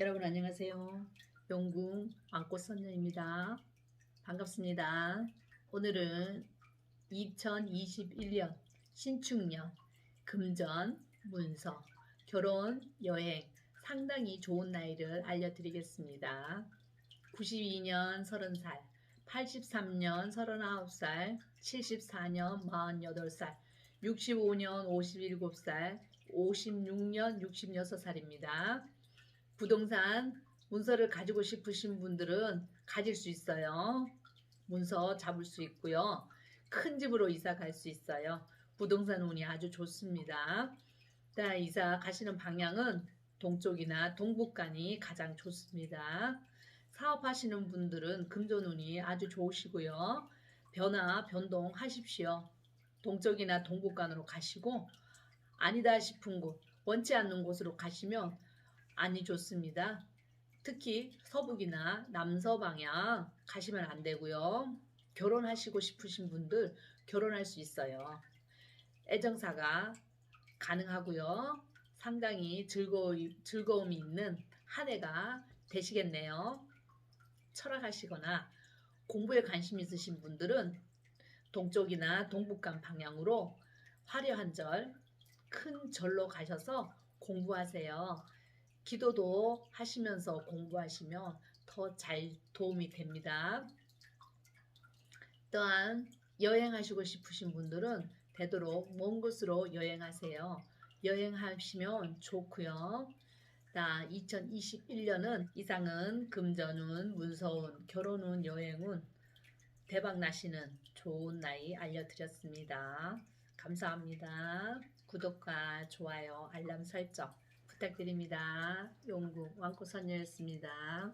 여러분 안녕하세요. 영궁 왕꽃선녀입니다. 반갑습니다. 오늘은 2021년 신축년 금전 문서 결혼 여행 상당히 좋은 나이를 알려드리겠습니다. 92년 30살, 83년 39살, 74년 48살, 65년 57살, 56년 66살입니다. 부동산 문서를 가지고 싶으신 분들은 가질 수 있어요. 문서 잡을 수 있고요. 큰 집으로 이사 갈 수 있어요. 부동산 운이 아주 좋습니다. 자, 이사 가시는 방향은 동쪽이나 동북간이 가장 좋습니다. 사업하시는 분들은 금전 운이 아주 좋으시고요. 변화, 변동하십시오. 동쪽이나 동북간으로 가시고 아니다 싶은 곳, 원치 않는 곳으로 가시면 안이 좋습니다. 특히 서북이나 남서 방향 가시면 안 되고요. 결혼하시고 싶으신 분들 결혼할 수 있어요. 애정사가 가능하고요. 상당히 즐거움, 즐거움이 있는 한 해가 되시겠네요. 철학하시거나 공부에 관심 있으신 분들은 동쪽이나 동북간 방향으로 화려한 절, 큰 절로 가셔서 공부하세요. 기도도 하시면서 공부하시면 더 잘 도움이 됩니다. 또한 여행하시고 싶으신 분들은 되도록 먼 곳으로 여행하세요. 여행하시면 좋고요. 자, 2021년은 이상은 금전운, 문서운, 결혼운, 여행운 대박 나시는 좋은 나이 알려드렸습니다. 감사합니다. 구독과 좋아요, 알람 설정 부탁드립니다. 용궁 왕꽃선녀였습니다.